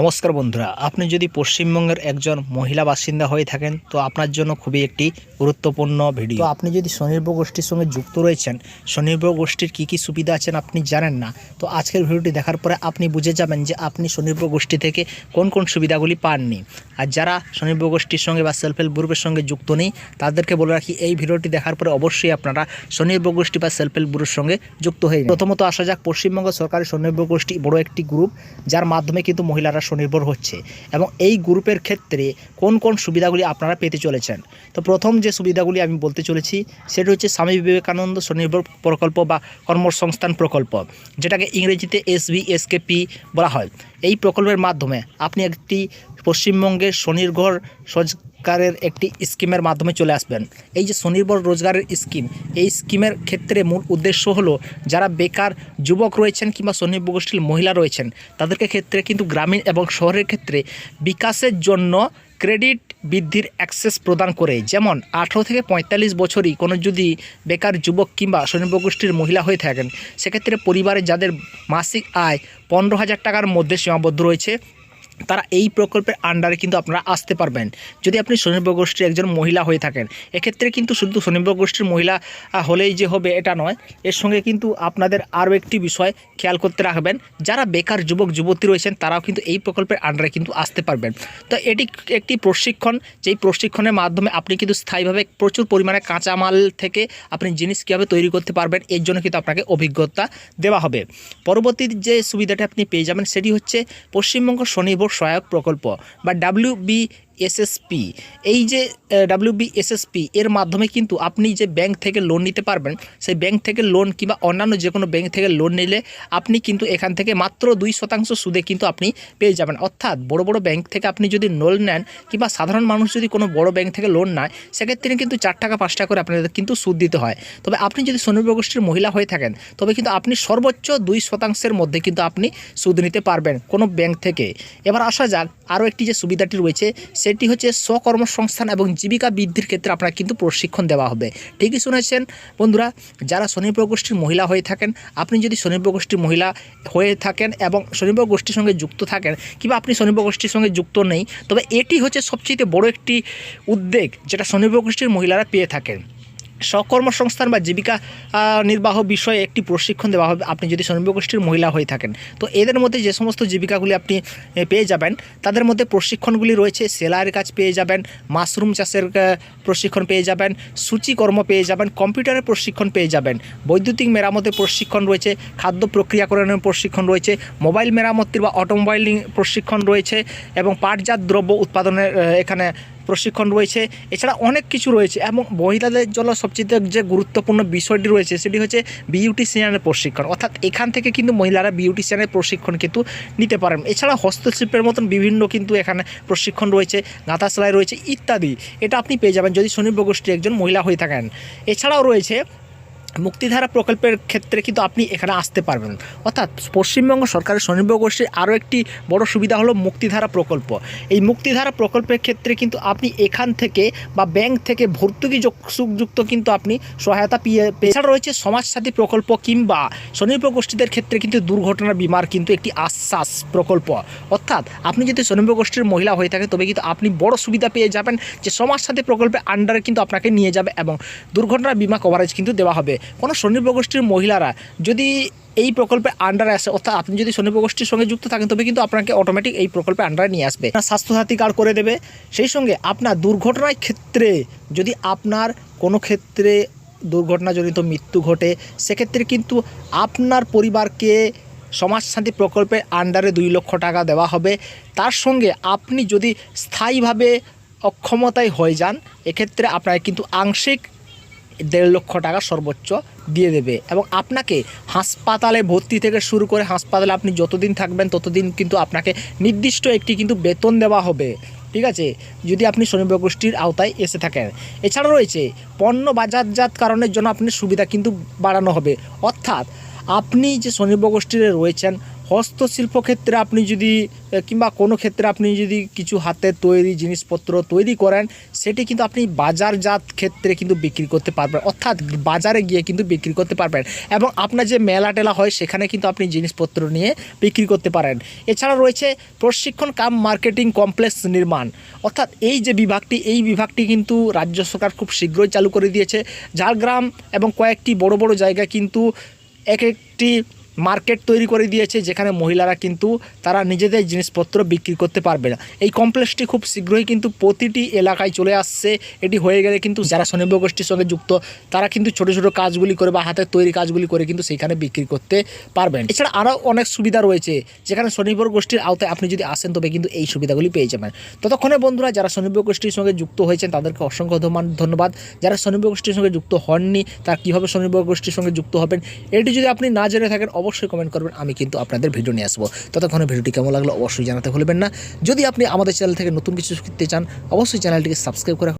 নমস্কার বন্ধুরা, আপনি যদি পশ্চিমবঙ্গের একজন মহিলা বাসিন্দা হয়ে থাকেন, তো আপনার জন্য খুবই একটি গুরুত্বপূর্ণ ভিডিও তো আপনি যদি স্বনির্ভর গোষ্ঠীর সঙ্গে যুক্ত রয়েছেন, স্বনির্ভর গোষ্ঠীর কী কী সুবিধা আছেন আপনি জানেন না, তো আজকের ভিডিওটি দেখার পরে আপনি বুঝে যাবেন যে আপনি স্বনির্ভর গোষ্ঠী থেকে কোন কোন সুবিধাগুলি পাননি। আর যারা স্বনির্ভর গোষ্ঠীর সঙ্গে বা সেলফ হেল্প গ্রুপের সঙ্গে যুক্ত নেই, তাদেরকে বলে রাখি, এই ভিডিওটি দেখার পরে অবশ্যই আপনারা স্বনির্ভর গোষ্ঠী বা সেলফ হেল্প গ্রুপের সঙ্গে যুক্ত হয়ে প্রথমত আসা যাক, পশ্চিমবঙ্গ সরকারি স্বনির্ভর গোষ্ঠী বড় একটি গ্রুপ যার মাধ্যমে কিন্তু মহিলারা স্বনির্ভর হচ্ছে এবং এই গ্রুপের ক্ষেত্রে কোন কোন সুবিধাগুলি আপনারা পেতে চলেছেন? তো প্রথম যে সুবিধাগুলি আমি বলতে চলেছি, সেটা হচ্ছে স্বামী বিবেকানন্দ স্বনির্ভর প্রকল্প বা কর্মসংস্থান প্রকল্প, যেটাকে ইংরেজিতে এস বলা হয়। এই প্রকল্পের মাধ্যমে আপনি একটি পশ্চিমবঙ্গের স্বনির্ভর রোজগারের একটি স্কিমের মাধ্যমে চলে আসবেন। এই যে স্বনির্ভর রোজগারের স্কিম, এই স্কিমের ক্ষেত্রে মূল উদ্দেশ্য হলো, যারা বেকার যুবক রয়েছেন কিংবা স্বনির্ভর গোষ্ঠীর মহিলা রয়েছেন, তাদেরকে ক্ষেত্রে কিন্তু গ্রামীণ এবং শহরের ক্ষেত্রে বিকাশের জন্য ক্রেডিট বৃদ্ধির অ্যাক্সেস প্রদান করে। যেমন, আঠেরো থেকে পঁয়তাল্লিশ বছরই কোনো যদি বেকার যুবক কিংবা স্বনির্ভর গোষ্ঠীর মহিলা হয়ে থাকেন, সেক্ষেত্রে পরিবারে যাদের মাসিক আয় পনেরো হাজার টাকার মধ্যে সীমাবদ্ধ রয়েছে তারা এই প্রকল্পের আন্ডারে কিন্তু আপনারা আসতে পারবেন। যদি আপনি স্বনির্ভর গোষ্ঠীর একজন মহিলা হয়ে থাকেন, এক্ষেত্রে কিন্তু শুধু স্বনির্ভর গোষ্ঠীর মহিলা হলেই যে হবে এটা নয়, এর সঙ্গে কিন্তু আপনাদের আরও একটি বিষয় খেয়াল করতে রাখবেন, যারা বেকার যুবক, যুবতী রয়েছেন, তারাও কিন্তু এই প্রকল্পের আন্ডারে কিন্তু আসতে পারবেন। তো এটি একটি প্রশিক্ষণ, যেই প্রশিক্ষণের মাধ্যমে আপনি কিন্তু স্থায়ীভাবে প্রচুর পরিমাণে কাঁচামাল থেকে আপনি জিনিস কীভাবে তৈরি করতে পারবেন, এর জন্য কিন্তু আপনাকে অভিজ্ঞতা দেওয়া হবে। পরবর্তী যে সুবিধাটা আপনি পেয়ে যাবেন, সেটি হচ্ছে পশ্চিমবঙ্গ স্বনির্ভর সহায়ক প্রকল্প বা ডাব্লিউ বি এসএসপি এই যে ডাব্লিউ বি এসএসপি এর মাধ্যমে কিন্তু আপনি যে ব্যাংক থেকে লোন নিতে পারবেন, সেই ব্যাংক থেকে লোন কিংবা অন্যান্য যে কোনো ব্যাংক থেকে লোন নিলে আপনি কিন্তু এখান থেকে মাত্র দুই শতাংশ সুদে কিন্তু আপনি পেয়ে যাবেন। অর্থাৎ বড় বড় ব্যাংক থেকে আপনি যদি লোন নেন কিংবা সাধারণ মানুষ যদি কোনো বড় ব্যাংক থেকে লোন নেয়, সেক্ষেত্রে কিন্তু চার টাকা, পাঁচ টাকা করে আপনাদের কিন্তু সুদ দিতে হয়। তবে আপনি যদি স্বনির্ভর গোষ্ঠীর মহিলা হয়ে থাকেন, তবে কিন্তু আপনি সর্বোচ্চ দুই শতাংশের মধ্যে কিন্তু আপনি সুদ নিতে পারবেন কোনো ব্যাংক থেকে। এবার আসা যাক, আরও একটি যে সুবিধাটি রয়েছে সেটি হচ্ছে স্বকর্মসংস্থান এবং জীবিকা বৃদ্ধির ক্ষেত্রে আপনার কিন্তু প্রশিক্ষণ দেওয়া হবে। ঠিকই শুনেছেন বন্ধুরা, যারা স্বনির্ভর গোষ্ঠীর মহিলা হয়ে থাকেন, আপনি যদি স্বনির্ভর গোষ্ঠীর মহিলা হয়ে থাকেন এবং স্বনির্ভর গোষ্ঠীর সঙ্গে যুক্ত থাকেন কিংবা আপনি স্বনির্ভর গোষ্ঠীর সঙ্গে যুক্ত নেই, তবে এটি হচ্ছে সবচেয়ে বড় একটি উদ্বেগ যেটা স্বনির্ভর গোষ্ঠীর মহিলারা পেয়ে থাকেন। স্বকর্মসংস্থান বা জীবিকা নির্বাহ বিষয়ে একটি প্রশিক্ষণ দেওয়া হবে। আপনি যদি স্বনির্ভর গোষ্ঠীর মহিলা হয়ে থাকেন, তো এদের মধ্যে যে সমস্ত জীবিকাগুলি আপনি পেয়ে যাবেন, তাদের মধ্যে প্রশিক্ষণগুলি রয়েছে। সেলাইয়ের কাজ পেয়ে যাবেন, মাশরুম চাষের প্রশিক্ষণ পেয়ে যাবেন, সূচিকর্ম পেয়ে যাবেন, কম্পিউটারের প্রশিক্ষণ পেয়ে যাবেন, বৈদ্যুতিক মেরামতের প্রশিক্ষণ রয়েছে, খাদ্য প্রক্রিয়াকরণের প্রশিক্ষণ রয়েছে, মোবাইল মেরামতির বা অটোমোবাইলিং প্রশিক্ষণ রয়েছে এবং পাটজাত দ্রব্য উৎপাদনের এখানে প্রশিক্ষণ রয়েছে। এছাড়া অনেক কিছু রয়েছে এবং মহিলাদের জন্য সবচেয়ে যে গুরুত্বপূর্ণ বিষয়টি রয়েছে সেটি হচ্ছে বিউটিশিয়ানের প্রশিক্ষণ। অর্থাৎ এখান থেকে কিন্তু মহিলারা বিউটিশিয়ানের প্রশিক্ষণ কিন্তু নিতে পারেন। এছাড়া হস্তশিল্পের মতন বিভিন্ন কিন্তু এখানে প্রশিক্ষণ রয়েছে, গাঁথা সেলাই রয়েছে ইত্যাদি। এটা আপনি পেয়ে যাবেন যদি স্বনির্ভর গোষ্ঠীর একজন মহিলা হয়ে থাকেন। এছাড়াও রয়েছে মুক্তিধারা প্রকল্পের ক্ষেত্রে কিন্তু আপনি এখানে আসতে পারবেন। অর্থাৎ পশ্চিমবঙ্গ সরকারের স্বনির্ভর গোষ্ঠীর আরও একটি বড় সুবিধা হলো মুক্তিধারা প্রকল্প। এই মুক্তিধারা প্রকল্পের ক্ষেত্রে কিন্তু আপনি এখান থেকে বা ব্যাংক থেকে ভর্তুকি যুক্ত কিন্তু আপনি সহায়তা পেয়ে এছাড়া রয়েছে সমাজসাথী প্রকল্প কিংবা স্বনির্ভর গোষ্ঠীদের ক্ষেত্রে কিন্তু দুর্ঘটনা বিমার কিন্তু একটি আশ্বাস প্রকল্প। অর্থাৎ আপনি যদি স্বনির্ভর গোষ্ঠীর মহিলা হয়ে থাকেন, তবে কিন্তু আপনি বড় সুবিধা পেয়ে যাবেন যে সমাজসাথী প্রকল্পের আন্ডারে কিন্তু আপনাকে নিয়ে যাবে এবং দুর্ঘটনা বিমা কভারেজ কিন্তু দেওয়া হবে। কোনো স্বনির্ভর গোষ্ঠীর মহিলারা যদি এই প্রকল্পের আন্ডারে আসে, অর্থাৎ আপনি যদি স্বনির্ভর গোষ্ঠীর সঙ্গে যুক্ত থাকেন, তবে কিন্তু আপনাকে অটোমেটিক এই প্রকল্পের আন্ডারে নিয়ে আসবে। আপনার স্বাস্থ্যসাথী কার্ড করে দেবে। সেই সঙ্গে আপনার দুর্ঘটনার ক্ষেত্রে যদি আপনার কোনো ক্ষেত্রে দুর্ঘটনাজনিত মৃত্যু ঘটে, সেক্ষেত্রে কিন্তু আপনার পরিবারকে সমাজশান্তি প্রকল্পের আন্ডারে দুই লক্ষ টাকা দেওয়া হবে। তার সঙ্গে আপনি যদি স্থায়ীভাবে অক্ষমতায় হয়ে যান, এক্ষেত্রে আপনাকে কিন্তু আংশিক দেড় লক্ষ টাকা সর্বোচ্চ দিয়ে দেবে। এবং আপনাকে হাসপাতালে ভর্তি থেকে শুরু করে হাসপাতালে আপনি যতদিন থাকবেন ততদিন কিন্তু আপনাকে নির্দিষ্ট একটি কিন্তু বেতন দেওয়া হবে। ঠিক আছে? যদি আপনি স্বনির্ভর গোষ্ঠীর আওতায় এসে থাকেন। এছাড়া রয়েছে পণ্য বাজারজাত কারণের জন্য আপনার সুবিধা কিন্তু বাড়ানো হবে। অর্থাৎ আপনি যে স্বনির্ভর গোষ্ঠীর রয়েছেন হস্তশিল্প ক্ষেত্রে আপনি যদি কিংবা কোনো ক্ষেত্রে আপনি যদি কিছু হাতের তৈরি জিনিসপত্র তৈরি করেন, সেটি কিন্তু আপনি বাজারজাত ক্ষেত্রে কিন্তু বিক্রি করতে পারবেন, অর্থাৎ বাজারে গিয়ে কিন্তু বিক্রি করতে পারবেন এবং আপনার যে মেলা টেলা হয়, সেখানে কিন্তু আপনি জিনিসপত্র নিয়ে বিক্রি করতে পারেন। এছাড়া রয়েছে প্রশিক্ষণ কাম মার্কেটিং কমপ্লেক্স নির্মাণ। অর্থাৎ এই যে বিভাগটি, এই বিভাগটি কিন্তু রাজ্য সরকার খুব শীঘ্রই চালু করে দিয়েছে। ঝাড়গ্রাম এবং কয়েকটি বড় বড় জায়গায় কিন্তু এক একটি মার্কেট তৈরি করে দিয়েছে, যেখানে মহিলারা কিন্তু তারা নিজেদের জিনিসপত্র বিক্রি করতে পারবে না। এই কমপ্লেক্সটি খুব শীঘ্রই কিন্তু প্রতিটি এলাকায় চলে আসছে। এটি হয়ে গেলে কিন্তু যারা স্বনির্ভর গোষ্ঠীর সঙ্গে যুক্ত, তারা কিন্তু ছোট ছোট কাজগুলি করে বা হাতের তৈরি কাজগুলি করে কিন্তু সেইখানে বিক্রি করতে পারবেন। এছাড়া আরও অনেক সুবিধা রয়েছে, যেখানে স্বনির্ভর গোষ্ঠীর আওতায় আপনি যদি আসেন, তবে কিন্তু এই সুবিধাগুলি পেয়ে যাবেন। ততক্ষণে বন্ধুরা, যারা স্বনির্ভর গোষ্ঠীর সঙ্গে যুক্ত হয়েছেন, তাদেরকে অসংখ্য ধন্যবাদ যারা স্বনির্ভর গোষ্ঠীর সঙ্গে যুক্ত হননি, তারা কীভাবে স্বনির্ভর গোষ্ঠীর সঙ্গে যুক্ত হবেন, এটি যদি আপনি না জেনে থাকেন অবশ্যই কমেন্ট করবেন, আমি কিন্তু আপনাদের ভিডিও নিয়ে আসব। ততক্ষণে ভিডিওটি কেমন লাগল অবশ্যই জানাতে ভুলবেন না। যদি আপনি আমাদের চ্যানেল থেকে নতুন কিছু শিখতে চান, অবশ্যই চ্যানেলটিকে সাবস্ক্রাইব করে